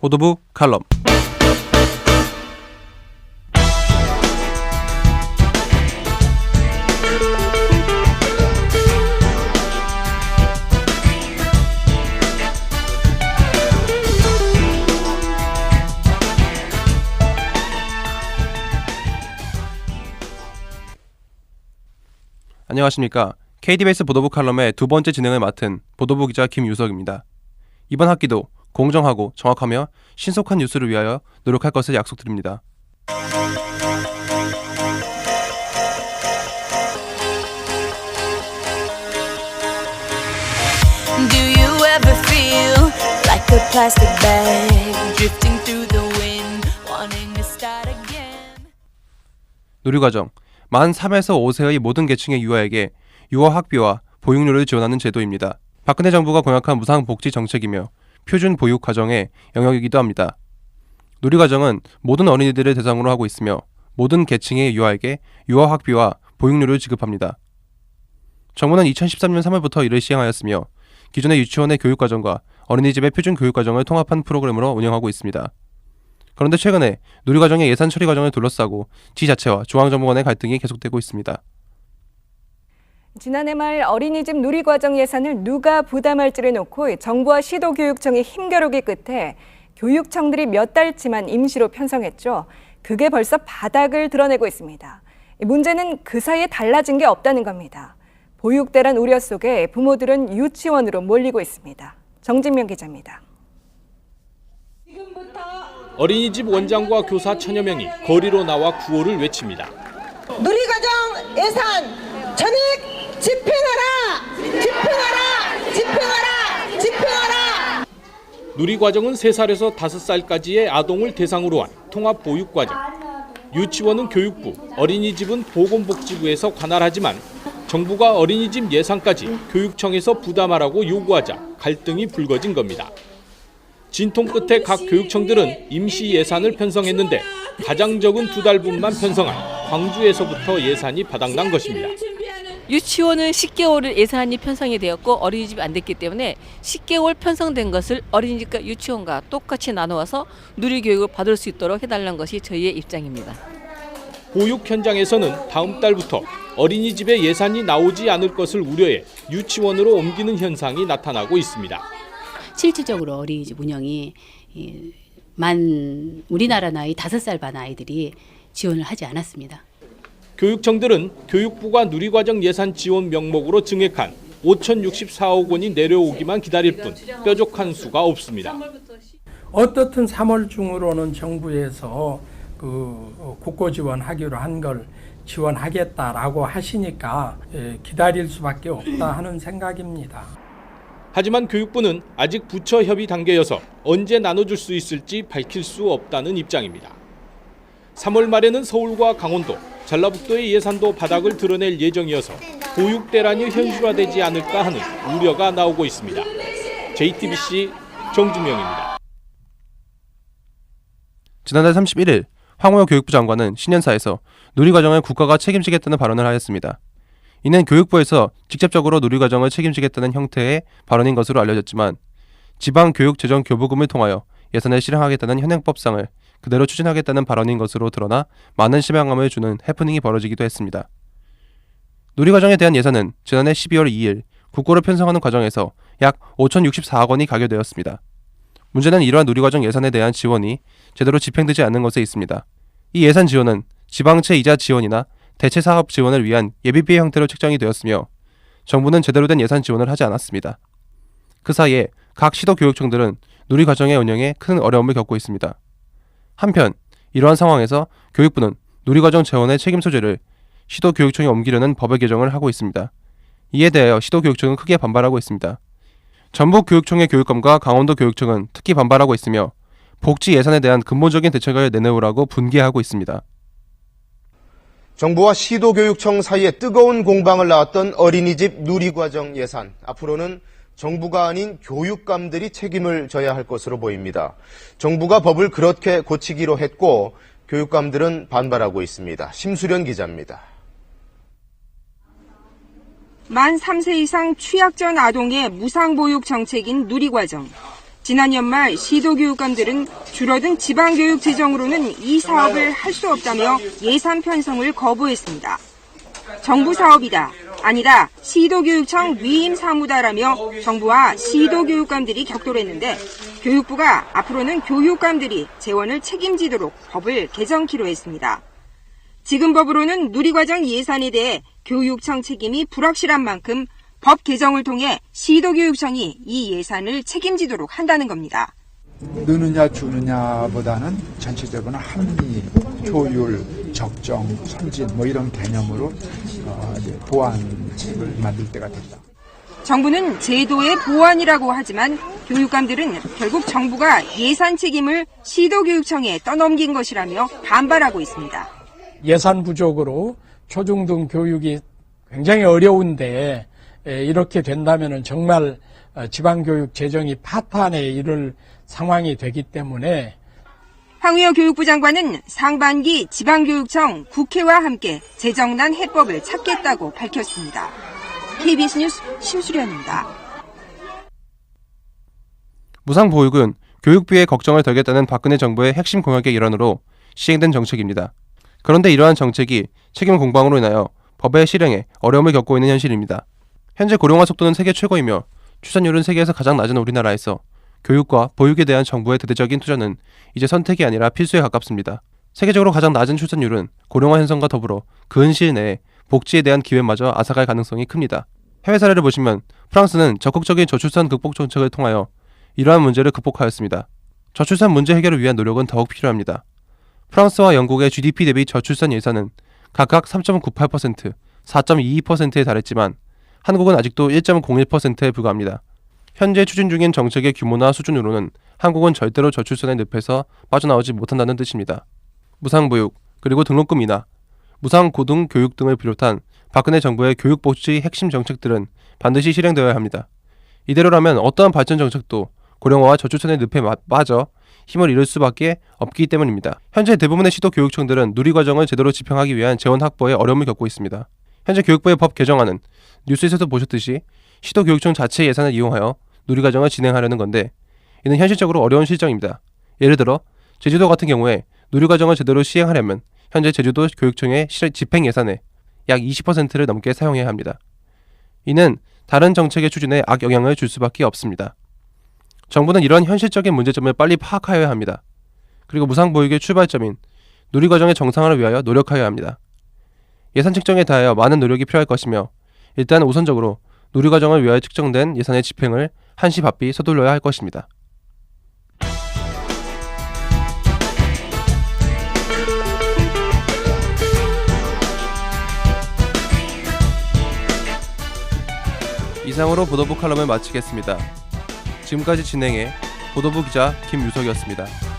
보도부 칼럼 안녕하십니까. KDBS 보도부 칼럼의 두 번째 진행을 맡은 보도부 기자 김유석입니다. 이번 학기도 공정하고 정확하며 신속한 뉴스를 위하여 노력할 것을 약속드립니다. 누리과정 만 3에서 5세의 모든 계층의 유아에게 유아 학비와 보육료를 지원하는 제도입니다. 박근혜 정부가 공약한 무상복지 정책이며 표준 보육 과정의 영역이기도 합니다. 누리과정은 모든 어린이들을 대상으로 하고 있으며 모든 계층의 유아에게 유아 학비와 보육료를 지급합니다. 정부는 2013년 3월부터 이를 시행하였으며 기존의 유치원의 교육 과정과 어린이집의 표준 교육 과정을 통합한 프로그램으로 운영하고 있습니다. 그런데 최근에 누리과정의 예산 처리 과정을 둘러싸고 지 자체와 중앙정부 간의 갈등이 계속되고 있습니다. 지난해 말 어린이집 누리과정 예산을 누가 부담할지를 놓고 정부와 시도교육청이 힘겨루기 끝에 교육청들이 몇 달치만 임시로 편성했죠. 그게 벌써 바닥을 드러내고 있습니다. 문제는 그 사이에 달라진 게 없다는 겁니다. 보육대란 우려 속에 부모들은 유치원으로 몰리고 있습니다. 정진명 기자입니다. 어린이집 원장과 교사 천여 명이 거리로 나와 구호를 외칩니다. 누리과정 예산 전액 집행하라! 집행하라! 집행하라! 집행하라! 누리과정은 3살에서 5살까지의 아동을 대상으로 한 통합 보육과정. 유치원은 교육부, 어린이집은 보건복지부에서 관할하지만 정부가 어린이집 예산까지 교육청에서 부담하라고 요구하자 갈등이 불거진 겁니다. 진통 끝에 각 교육청들은 임시 예산을 편성했는데 가장 적은 두 달분만 편성한 광주에서부터 예산이 바닥난 것입니다. 유치원은 10개월을 예산이 편성이 되었고 어린이집이 안 됐기 때문에 10개월 편성된 것을 어린이집과 유치원과 똑같이 나누어서 누리교육을 받을 수 있도록 해달라는 것이 저희의 입장입니다. 보육 현장에서는 다음 달부터 어린이집에 예산이 나오지 않을 것을 우려해 유치원으로 옮기는 현상이 나타나고 있습니다. 실질적으로 어린이집 운영이 이, 만 우리나라 나이 다섯 살 반 아이들이 지원을 하지 않았습니다. 교육청들은 교육부가 누리과정 예산 지원 명목으로 증액한 5,064억 원이 내려오기만 기다릴 뿐 뾰족한 수가 없습니다. 어떻든 3월 중으로는 정부에서 그 국고 지원하기로 한 걸 지원하겠다라고 하시니까 예, 기다릴 수밖에 없다 하는 생각입니다. 하지만 교육부는 아직 부처 협의 단계여서 언제 나눠줄 수 있을지 밝힐 수 없다는 입장입니다. 3월 말에는 서울과 강원도, 전라북도의 예산도 바닥을 드러낼 예정이어서 보육 대란이 현실화되지 않을까 하는 우려가 나오고 있습니다. JTBC 정준명입니다. 지난달 31일 황우여 교육부 장관은 신년사에서 누리과정을 국가가 책임지겠다는 발언을 하였습니다. 이는 교육부에서 직접적으로 누리과정을 책임지겠다는 형태의 발언인 것으로 알려졌지만 지방교육재정교부금을 통하여 예산을 실행하겠다는 현행법상을 그대로 추진하겠다는 발언인 것으로 드러나 많은 실망감을 주는 해프닝이 벌어지기도 했습니다. 누리과정에 대한 예산은 지난해 12월 2일 국고를 편성하는 과정에서 약 5,064억 원이 가결되었습니다. 문제는 이러한 누리과정 예산에 대한 지원이 제대로 집행되지 않는 것에 있습니다. 이 예산 지원은 지방채 이자 지원이나 대체 사업 지원을 위한 예비비의 형태로 책정이 되었으며 정부는 제대로 된 예산 지원을 하지 않았습니다. 그 사이에 각 시도 교육청들은 누리과정의 운영에 큰 어려움을 겪고 있습니다. 한편 이러한 상황에서 교육부는 누리과정 재원의 책임 소재를 시도 교육청에 옮기려는 법의 개정을 하고 있습니다. 이에 대하여 시도 교육청은 크게 반발하고 있습니다. 전북 교육청의 교육감과 강원도 교육청은 특히 반발하고 있으며 복지 예산에 대한 근본적인 대책을 내놓으라고 분개하고 있습니다. 정부와 시도교육청 사이에 뜨거운 공방을 낳았던 어린이집 누리과정 예산. 앞으로는 정부가 아닌 교육감들이 책임을 져야 할 것으로 보입니다. 정부가 법을 그렇게 고치기로 했고 교육감들은 반발하고 있습니다. 심수련 기자입니다. 만 3세 이상 취약 전 아동의 무상보육 정책인 누리과정. 지난 연말 시도교육감들은 줄어든 지방교육 재정으로는 이 사업을 할 수 없다며 예산 편성을 거부했습니다. 정부 사업이다. 아니다. 시도교육청 위임 사무다라며 정부와 시도교육감들이 격돌했는데 교육부가 앞으로는 교육감들이 재원을 책임지도록 법을 개정키로 했습니다. 지금 법으로는 누리과정 예산에 대해 교육청 책임이 불확실한 만큼 법 개정을 통해 시도교육청이 이 예산을 책임지도록 한다는 겁니다. 느느냐 주느냐보다는 전체적으로 합리, 효율, 적정, 선진 뭐 이런 개념으로 어, 이제 보완을 만들 때가 됐다. 정부는 제도의 보완이라고 하지만 교육감들은 결국 정부가 예산 책임을 시도교육청에 떠넘긴 것이라며 반발하고 있습니다. 예산 부족으로 초중등 교육이 굉장히 어려운데 에, 이렇게 된다면 정말 어, 지방교육 재정이 파탄에 이를 상황이 되기 때문에 황우여 교육부 장관은 상반기 지방교육청 국회와 함께 재정난 해법을 찾겠다고 밝혔습니다. KBS 뉴스 심수련입니다. 무상보육은 교육비의 걱정을 덜겠다는 박근혜 정부의 핵심 공약의 일환으로 시행된 정책입니다. 그런데 이러한 정책이 책임 공방으로 인하여 법의 실행에 어려움을 겪고 있는 현실입니다. 현재 고령화 속도는 세계 최고이며 출산율은 세계에서 가장 낮은 우리나라에서 교육과 보육에 대한 정부의 대대적인 투자는 이제 선택이 아니라 필수에 가깝습니다. 세계적으로 가장 낮은 출산율은 고령화 현상과 더불어 근시일 내에 복지에 대한 기회마저 앗아갈 가능성이 큽니다. 해외 사례를 보시면 프랑스는 적극적인 저출산 극복 정책을 통하여 이러한 문제를 극복하였습니다. 저출산 문제 해결을 위한 노력은 더욱 필요합니다. 프랑스와 영국의 GDP 대비 저출산 예산은 각각 3.98%, 4.22%에 달했지만 한국은 아직도 1.01%에 불과합니다. 현재 추진 중인 정책의 규모나 수준으로는 한국은 절대로 저출산의 늪에서 빠져나오지 못한다는 뜻입니다. 무상보육, 그리고 등록금 인하, 무상고등 교육 등을 비롯한 박근혜 정부의 교육복지 핵심 정책들은 반드시 실행되어야 합니다. 이대로라면 어떠한 발전 정책도 고령화와 저출산의 늪에 마- 빠져 힘을 잃을 수밖에 없기 때문입니다. 현재 대부분의 시도 교육청들은 누리과정을 제대로 집행하기 위한 재원 확보에 어려움을 겪고 있습니다. 현재 교육부의 법 개정안은 뉴스에서도 보셨듯이 시도 교육청 자체 예산을 이용하여 누리과정을 진행하려는 건데 이는 현실적으로 어려운 실정입니다. 예를 들어 제주도 같은 경우에 누리과정을 제대로 시행하려면 현재 제주도 교육청의 실- 집행 예산의 약 20%를 넘게 사용해야 합니다. 이는 다른 정책의 추진에 악영향을 줄 수밖에 없습니다. 정부는 이런 현실적인 문제점을 빨리 파악하여야 합니다. 그리고 무상보육의 출발점인 누리과정의 정상화를 위하여 노력하여야 합니다. 예산 책정에 대하여 많은 노력이 필요할 것이며 일단 우선적으로 누리과정을 위하여 측정된 예산의 집행을 한시 바삐 서둘러야 할 것입니다. 이상으로 보도부 칼럼을 마치겠습니다. 지금까지 진행해 보도부 기자 김유석이었습니다.